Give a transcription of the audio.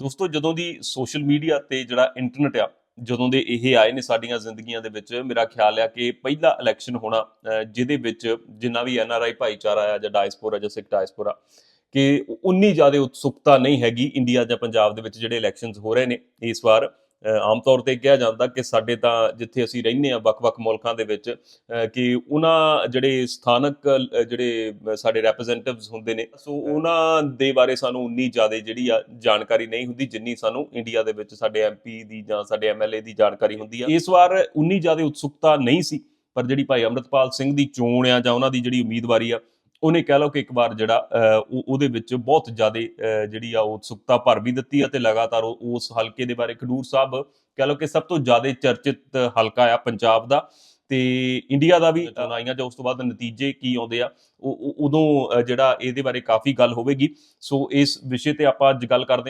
ਦੋਸਤੋ, ਜਦੋਂ ਦੀ social media ਤੇ ਜਿਹੜਾ ਇੰਟਰਨੈਟ ਆ, ਜਦੋਂ ਦੇ ਇਹ ਆਏ ਨੇ ਸਾਡੀਆਂ ਜ਼ਿੰਦਗੀਆਂ ਦੇ ਵਿੱਚ, ਮੇਰਾ ਖਿਆਲ ਆ ਕਿ ਪਹਿਲਾ ਇਲੈਕਸ਼ਨ ਹੋਣਾ ਜਿਹਦੇ ਵਿੱਚ ਜਿੰਨਾ ਵੀ ਐੱਨ ਆਰ ਆਈ ਭਾਈਚਾਰਾ ਆ ਜਾਂ ਡਾਇਸਪੋਰਾ ਜਾਂ ਸਿੱਖ ਡਾਇਸਪੋਰਾ ਕਿ ਉਨੀ ਜ਼ਿਆਦਾ ਉਤਸੁਕਤਾ ਨਹੀਂ ਹੈਗੀ ਇੰਡੀਆ ਜਾਂ ਪੰਜਾਬ ਦੇ ਵਿੱਚ ਜਿਹੜੇ ਇਲੈਕਸ਼ਨਸ ਹੋ ਰਹੇ ਨੇ ਇਸ ਵਾਰ। ਆਮ ਤੌਰ ਤੇ ਕਿਹਾ ਜਾਂਦਾ ਕਿ ਸਾਡੇ ਤਾਂ ਜਿੱਥੇ ਅਸੀਂ ਰਹਿੰਦੇ ਆ ਵੱਖ-ਵੱਖ ਮੁਲਕਾਂ ਦੇ ਵਿੱਚ ਕਿ ਉਹਨਾਂ ਜਿਹੜੇ ਸਥਾਨਕ ਜਿਹੜੇ ਸਾਡੇ ਰੈਪਰੈਜ਼ੈਂਟੇਟਿਵਸ ਹੁੰਦੇ ਨੇ ਸੋ ਉਹਨਾਂ ਦੇ ਬਾਰੇ ਸਾਨੂੰ ਉਨੀ ਜ਼ਿਆਦਾ ਜਿਹੜੀ ਆ ਜਾਣਕਾਰੀ ਨਹੀਂ ਹੁੰਦੀ ਜਿੰਨੀ ਸਾਨੂੰ ਇੰਡੀਆ ਦੇ ਵਿੱਚ ਸਾਡੇ ਐਮਪੀ ਦੀ ਜਾਂ ਸਾਡੇ ਐਮਐਲਏ ਦੀ ਜਾਣਕਾਰੀ ਹੁੰਦੀ ਆ। ਇਸ ਵਾਰ ਉਨੀ ਜ਼ਿਆਦਾ ਉਤਸੁਕਤਾ ਨਹੀਂ ਸੀ ਪਰ ਜਿਹੜੀ ਭਾਈ ਅੰਮ੍ਰਿਤਪਾਲ ਸਿੰਘ ਦੀ ਚੋਣ ਆ ਜਾਂ ਉਹਨਾਂ ਦੀ ਜਿਹੜੀ ਉਮੀਦਵਾਰੀ ਆ ਉਹਨੇ ਕਹਿ ਲਓ ਕਿ ਇੱਕ ਵਾਰ ਜਿਹੜਾ ਉਹਦੇ ਵਿੱਚ ਬਹੁਤ ਜ਼ਿਆਦਾ ਜਿਹੜੀ ਆ ਉਤਸੁਕਤਾ ਭਰ ਵੀ ਦਿੱਤੀ ਆ ਤੇ ਲਗਾਤਾਰ ਉਸ ਹਲਕੇ ਦੇ ਬਾਰੇ ਖਡੂਰ ਸਾਹਿਬ ਕਹਿ ਲਓ ਕਿ ਸਭ ਤੋਂ ਜ਼ਿਆਦਾ ਚਰਚਿਤ ਹਲਕਾ ਆ ਪੰਜਾਬ ਦਾ ਤੇ ਇੰਡੀਆ ਦਾ ਵੀ ਚੁਣਾਈਆਂ ਜਾਂ ਉਸ ਤੋਂ ਬਾਅਦ ਨਤੀਜੇ ਕੀ ਆਉਂਦੇ ਆ ਉਦੋਂ ਜਿਹੜਾ ਇਹਦੇ ਬਾਰੇ ਕਾਫੀ ਗੱਲ ਹੋਵੇਗੀ। ਸੋ ਇਸ ਵਿਸ਼ੇ ਤੇ ਆਪਾਂ ਅੱਜ ਗੱਲ ਕਰਦੇ